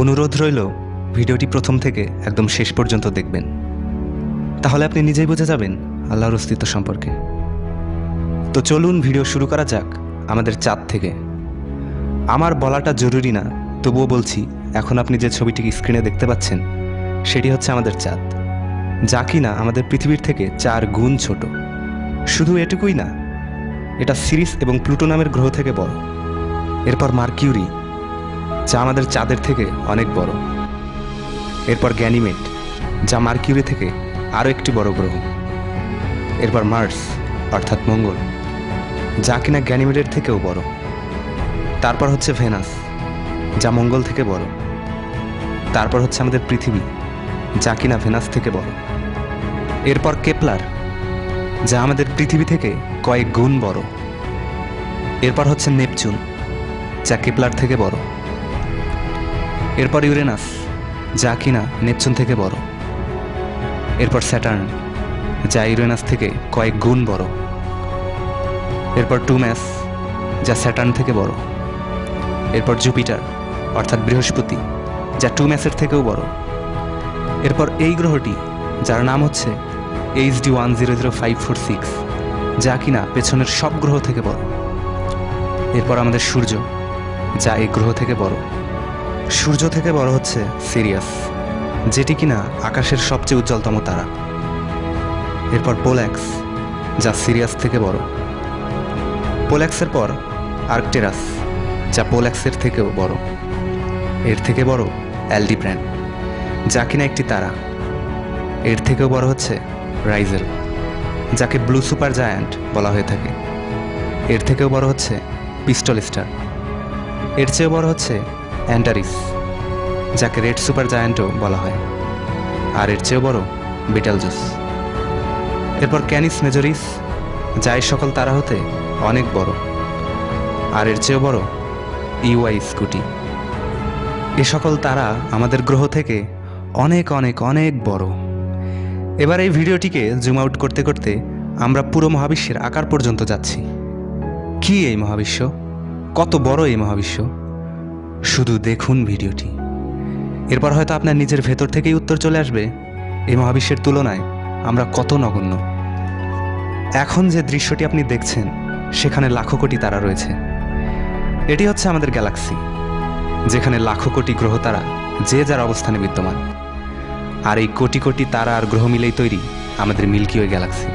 অনুরোধ রইল, ভিডিওটি প্রথম থেকে একদম শেষ পর্যন্ত দেখবেন। তাহলে আপনি নিজেই বুঝে যাবেন আল্লাহর অস্তিত্ব সম্পর্কে। তো চলুন ভিডিও শুরু করা যাক আমাদের চাঁদ থেকে। আমার বলাটা জরুরি না, তবুও বলছি, এখন আপনি যে ছবিটি স্ক্রিনে দেখতে পাচ্ছেন, সেটি হচ্ছে আমাদের চাঁদ। যা কিনা আমাদের পৃথিবীর থেকে চার গুণ ছোট। শুধু এটুকুই না, এটা সিরিস এবং প্লুটো নামের গ্রহ থেকে বড়। এরপর মার্কিউরি যা আমাদের চাঁদের থেকে অনেক বড়। এরপর গ্যানিমেট, যা মার্কিউরি থেকে আরও একটি বড় গ্রহ। এরপর মার্স, অর্থাৎ মঙ্গল, যা কিনা গ্যানিমেটের থেকেও বড়। তারপর হচ্ছে ভেনাস, যা মঙ্গল থেকে বড়। তারপর হচ্ছে আমাদের পৃথিবী, যা কিনা ভেনাস থেকে বড়। এরপর কেপলার, যা আমাদের পৃথিবী থেকে কয়েক গুণ বড়। এরপর হচ্ছে নেপচুন, যা কেপলার থেকে বড়। এরপর ইউরেনাস, যা কিনা নেপচুন থেকে বড়। এরপর স্যাটার্ন, যা ইউরেনাস থেকে কয়েক গুণ বড়। এরপর টুম্যাস, যা স্যাটার্ন থেকে বড়। এরপর জুপিটার, অর্থাৎ বৃহস্পতি, যা টুম্যাসের থেকেও বড়। এরপর এই গ্রহটি, যার নাম হচ্ছে H D one zero zero five four six যা কিনা পেছনের সব গ্রহ থেকে বড়। এরপর আমাদের সূর্য, যা এই গ্রহ থেকে বড়। সূর্য থেকে বড় হচ্ছে সিরিয়াস, যেটি কিনা আকাশের সবচেয়ে উজ্জ্বলতম তারা। এরপর পোল্যাক্স, যা সিরিয়াস থেকে বড়। পোল্যাক্সের পর আর্কটেরাস, যা পোল্যাক্সের থেকেও বড়। এর থেকে বড় অ্যালডিব্র্যান যা কিনা একটি তারা। এর থেকেও বড় হচ্ছে রাইজেল, যাকে ব্লু সুপার জায়ান্ট বলা হয়ে থাকে। এর থেকেও বড় হচ্ছে পিস্টল স্টার। এর চেয়েও বড় হচ্ছে অ্যান্টারিস যাকে রেড সুপার জায়ান্টও বলা হয়। আর এর চেয়েও বড় বিটালজুস এরপর ক্যানিস মেজরিস যা এই সকল তারা হতে অনেক বড়। আর এর চেয়েও বড় ইউআই স্কুটি এ সকল তারা আমাদের গ্রহ থেকে অনেক অনেক অনেক বড়। এবার এই ভিডিওটিকে জুম আউট করতে করতে আমরা পুরো মহাবিশ্বের আকার পর্যন্ত যাচ্ছি। কি এই মহাবিশ্ব? কত বড় এই মহাবিশ্ব? শুধু দেখুন ভিডিওটি। এরপর হয়তো আপনার নিজের ভেতর থেকেই উত্তর চলে আসবে, এই মহাবিশ্বের তুলনায় আমরা কত নগণ্য। এখন যে দৃশ্যটি আপনি দেখছেন, সেখানে লাখো কোটি তারা রয়েছে। এটি হচ্ছে আমাদের গ্যালাক্সি, যেখানে লাখো কোটি গ্রহ তারা, যে যার অবস্থানে বিদ্যমান। আর এই কোটি কোটি তারা আর গ্রহ মিলেই তৈরি আমাদের মিল্কি ওয়ে গ্যালাক্সি।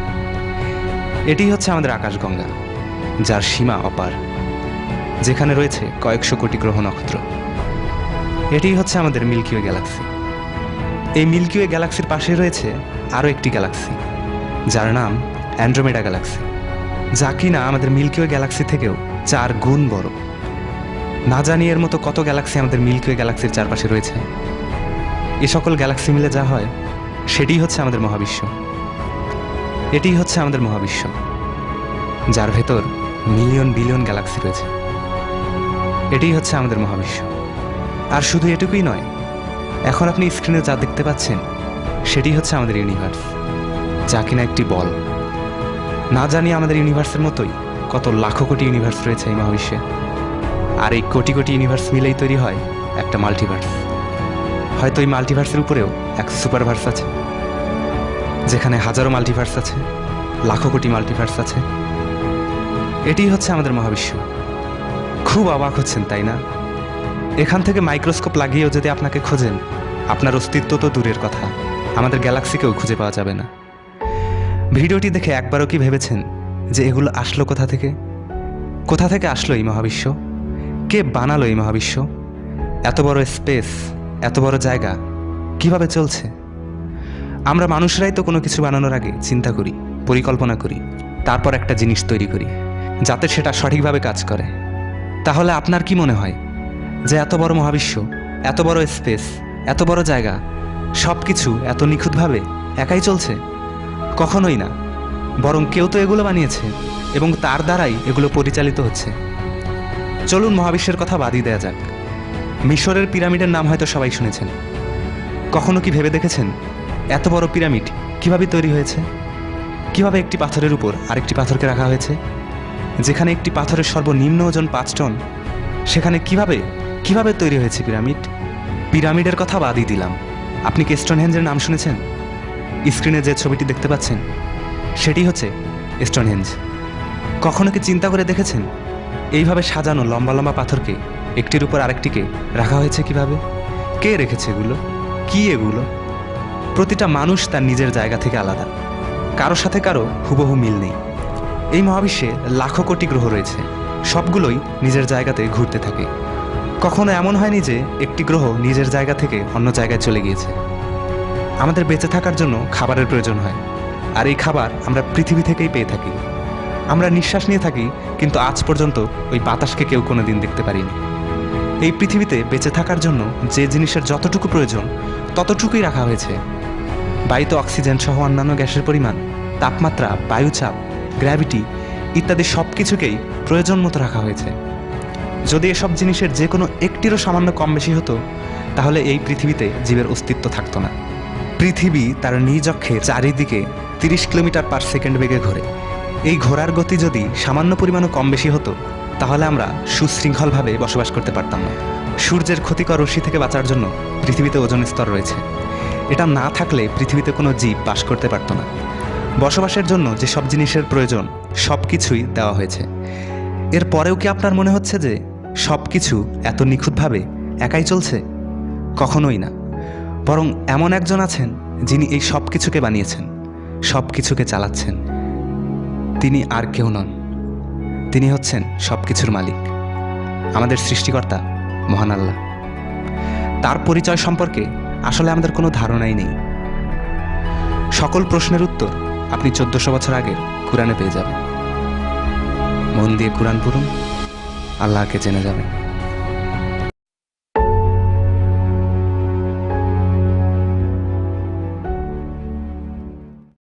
এটি হচ্ছে আমাদের আকাশগঙ্গা, যার সীমা অপার। যেখানে রয়েছে কয়েকশো কোটি গ্রহ নক্ষত্র। এটি হচ্ছে আমাদের মিল্কি ওয়ে গ্যালাক্সি। এই মিল্কি ওয়ে গ্যালাক্সির পাশে রয়েছে আরও একটি গ্যালাক্সি, যার নাম অ্যান্ড্রোমেডা গ্যালাক্সি, যা কিনা আমাদের মিল্কি ওয়ে গ্যালাক্সি থেকেও চার গুণ বড়। না জানি এর মতো কত গ্যালাক্সি আমাদের মিল্কি ওয়ে গ্যালাক্সির চারপাশে রয়েছে। এ সকল গ্যালাক্সি মিলে যা হয়, সেটিই হচ্ছে আমাদের মহাবিশ্ব। এটিই হচ্ছে আমাদের মহাবিশ্ব, যার ভেতর মিলিয়ন বিলিয়ন গ্যালাক্সি রয়েছে। এটিই হচ্ছে আমাদের মহাবিশ্ব। আর শুধু এটুকুই নয়, এখন আপনি স্ক্রিনে যা দেখতে পাচ্ছেন, সেটি হচ্ছে আমাদের ইউনিভার্স যা কিনা একটি বল। না জানি আমাদের ইউনিভার্সের মতোই কত লাখো কোটি ইউনিভার্স রয়েছে এই মহাবিশ্বে, আর এই কোটি কোটি ইউনিভার্স মিলেই তৈরি হয় একটা মাল্টিভার্স হয়তো এই মাল্টিভার্সের উপরেও এক সুপারভার্স আছে, যেখানে হাজারো মাল্টিভার্স আছে, লাখো কোটি মাল্টিভার্স আছে। এটিই হচ্ছে আমাদের মহাবিশ্ব। খুব অবাক হচ্ছেন, তাই না? এখান থেকে মাইক্রোস্কোপ লাগিয়েও যদি আপনাকে খোঁজেন, আপনার অস্তিত্ব তো দূরের কথা। আমাদের গ্যালাক্সিকেও খুঁজে পাওয়া যাবে না। ভিডিওটি দেখে একবারও কি ভেবেছেন যে এগুলো আসলো কোথা থেকে? কোথা থেকে আসলো এই মহাবিশ্ব? কে বানালো এই মহাবিশ্ব? এত বড় স্পেস, এত বড় জায়গা, কীভাবে চলছে? আমরা মানুষরাই তো কোনো কিছু বানানোর আগে চিন্তা করি, পরিকল্পনা করি, তারপর একটা জিনিস তৈরি করি, যাতে সেটা সঠিকভাবে কাজ করে। তাহলে আপনার কি মনে হয়? যে এত বড় মহাবিশ্ব, এত বড় স্পেস, এত বড় জায়গা সব কিছু এত নিখুঁতভাবে একাই চলছে? কখনোই না। বরং কেউ তো এগুলো বানিয়েছে এবং তার দ্বারাই এগুলো পরিচালিত হচ্ছে। চলুন মহাবিশ্বের কথা বাদই দেয়া যাক। মিশরের পিরামিডের নাম হয়তো সবাই শুনেছেন। কখনো কি ভেবে দেখেছেন? এত বড় পিরামিড কীভাবে তৈরি হয়েছে? কীভাবে একটি পাথরের উপর আরেকটি পাথরকে রাখা হয়েছে? যেখানে একটি পাথরের সর্বনিম্ন ওজন পাঁচ টন, সেখানে কীভাবে কীভাবে তৈরি হয়েছে পিরামিড? পিরামিডের কথা বাদই দিলাম। আপনি কি স্টোনহেঞ্জের নাম শুনেছেন? স্ক্রিনে যে ছবিটি দেখতে পাচ্ছেন, সেটি হচ্ছে স্টোনহেঞ্জ কখনো কি চিন্তা করে দেখেছেন? এইভাবে সাজানো লম্বা লম্বা পাথরকে, একটির উপর আরেকটিকে রাখা হয়েছে কীভাবে? কে রেখেছে এগুলো? কি এগুলো? প্রতিটা মানুষ তার নিজের জায়গা থেকে আলাদা। কারও সাথে কারও হুবহু মিল নেই। এই মহাবিশ্বে লাখো কোটি গ্রহ রয়েছে। সবগুলোই নিজের জায়গাতে ঘুরতে থাকে। কখনো এমন হয়নি যে একটি গ্রহ নিজের জায়গা থেকে অন্য জায়গায় চলে গিয়েছে। আমাদের বেঁচে থাকার জন্য খাবারের প্রয়োজন হয়। আর এই খাবার আমরা পৃথিবী থেকেই পেয়ে থাকি। আমরা নিঃশ্বাস নিয়ে থাকি, কিন্তু আজ পর্যন্ত ওই বাতাসকে কেউ কোনো দিন দেখতে পারিনি। এই পৃথিবীতে বেঁচে থাকার জন্য যে জিনিসের যতটুকু প্রয়োজন, ততটুকুই রাখা হয়েছে। বায়ুতে অক্সিজেন সহ অন্যান্য গ্যাসের পরিমাণ, তাপমাত্রা, বায়ুচাপ গ্র্যাভিটি ইত্যাদি সব কিছুকেই প্রয়োজন মতো রাখা হয়েছে। যদি এসব জিনিসের যে কোনো একটিরও সামান্য কম বেশি হতো, তাহলে এই পৃথিবীতে জীবের অস্তিত্ব থাকতো না। পৃথিবী তার নিজ অক্ষে চারিদিকে তিরিশ কিলোমিটার পার সেকেন্ড বেগে ঘোরে। এই ঘোরার গতি যদি সামান্য পরিমাণও কম বেশি হতো, তাহলে আমরা সুশৃঙ্খলভাবে বসবাস করতে পারতাম না। সূর্যের ক্ষতিকর রশ্মি থেকে বাঁচার জন্য পৃথিবীতে ওজন স্তর রয়েছে। এটা না থাকলে পৃথিবীতে কোনো জীব বাস করতে পারতো না। বসবাসের জন্য যে সব জিনিসের প্রয়োজন, সব কিছুই দেওয়া হয়েছে। এর পরেও কি আপনার মনে হচ্ছে যে সব কিছু এত নিখুঁতভাবে একাই চলছে? কখনোই না। বরং এমন একজন আছেন যিনি এই সব কিছুকে বানিয়েছেন, সব কিছুকে চালাচ্ছেন। তিনি আর কেউ নন। তিনি হচ্ছেন সব কিছুর মালিক। আমাদের সৃষ্টিকর্তা মহান আল্লাহ। তার পরিচয় সম্পর্কে আসলে আমাদের কোনো ধারণাই নেই। সকল প্রশ্নের উত্তর আপনি চোদ্দশো বছর আগে কোরআনে পেয়ে যাবেন। মন দিয়ে কোরআন পড়ুন আল্লাহকে জেনে যাবেন।